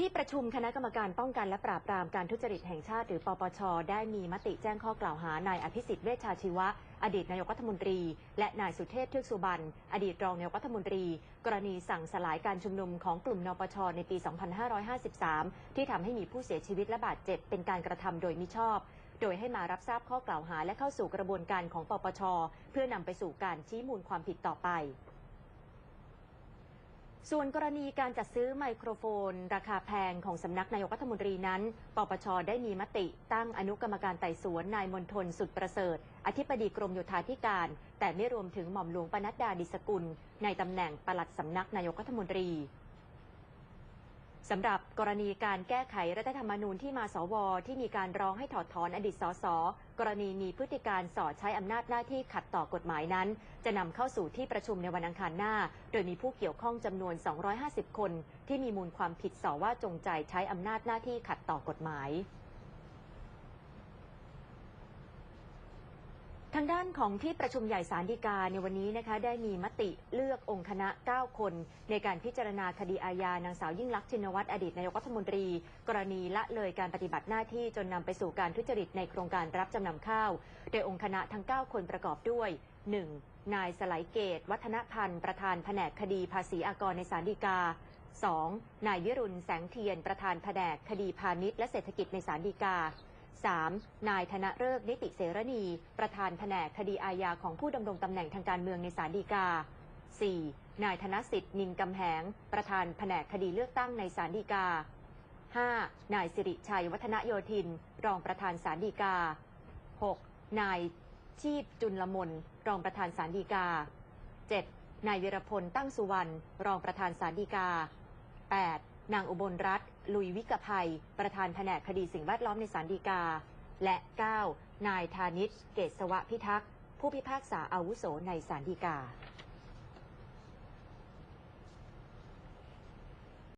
ที่ประชุมคณะกรรมการป้องกันและปราบปรามการทุจริตแห่งชาติหรือปปช ได้มีมติแจ้งข้อกล่าวหานายอภิสิทธิ์เวชชาชีวะ อดีตนายกรัฐมนตรี และนายสุเทพเทือกสุบรรณอดีตรองนายกรัฐมนตรี กรณีสั่งสลายการชุมนุมของกลุ่มนปชในปี 2553 ที่ทำให้มีผู้เสียชีวิตและบาดเจ็บเป็นการกระทำโดยมิชอบ โดยให้มารับทราบข้อกล่าวหาและเข้าสู่กระบวนการของปปช เพื่อนำไปสู่การชี้มูลความผิดต่อไป ส่วนกรณีการจัดซื้อไมโครโฟน ราคาแพงของสำนักนายกรัฐมนตรีนั้น ปปชได้มีมติตั้งอนุกรรมการไต่สวนนายมนทนสุดประเสริฐ อธิบดีกรมโยธาธิการ แต่ไม่รวมถึงหม่อมหลวงปนัดดาดิสกุล ในตำแหน่งปลัดสำนักนายกรัฐมนตรี สำหรับกรณีการแก้ไขรัฐธรรมนูญที่มาสว ที่มีการร้องให้ถอดถอนอดีตสสกรณีมีพฤติการสอดใช้อำนาจหน้าที่ขัดต่อกฎหมายนั้น จะนำเข้าสู่ที่ประชุมในวันอังคารหน้า โดยมีผู้เกี่ยวข้องจำนวน 250 คน ที่มีมูลความผิดสอว่าจงใจใช้อำนาจหน้าที่ขัดต่อกฎหมาย ทางด้านของที่ประชุมใหญ่สารดีกาในวันนี้นะคะได้มีมติเลือกองค์คณะ 9 คน ในการพิจารณาคดีอาญานางสาวยิ่งลักษณ์ชินวัตรอดีตนายกรัฐมนตรี กรณีละเลยการปฏิบัติหน้าที่จนนำไปสู่การทุจริตในโครงการรับจำนำข้าว โดยองค์คณะทั้ง 9 คนประกอบด้วย 1. นายสไลเกต วัฒนพันธ์ ประธานแผนกคดีภาษีอากรในสารดีกา 2. นายวิรุณแสงเทียน ประธานแผนกคดีพาณิชย์และเศรษฐกิจในสารดีกา 3. นายธนฤกษ์นิติเสรณี ประธานแผนกคดีอาญาของผู้ดำรงตำแหน่งทางการเมืองในศาลฎีกา 4. นายธนสิทธิ์นินกำแหง ประธานแผนกคดีเลือกตั้งในศาลฎีกา 5. นายสิริชัยวัฒนโยธิน รองประธานศาลฎีกา 6. นายชีพจุลมนรองประธานศาลฎีกา 7. นายวิรพลตั้งสุวรรณรองประธานศาลฎีกา 8. นางอุบลรัตน์ลุยวิกภัย ประธานแผนกคดีสิ่งแวดล้อมในศาลฎีกา และ 9. นายธานิตเกษวะพิทักษ์ ผู้พิพากษาอาวุโสในศาลฎีกา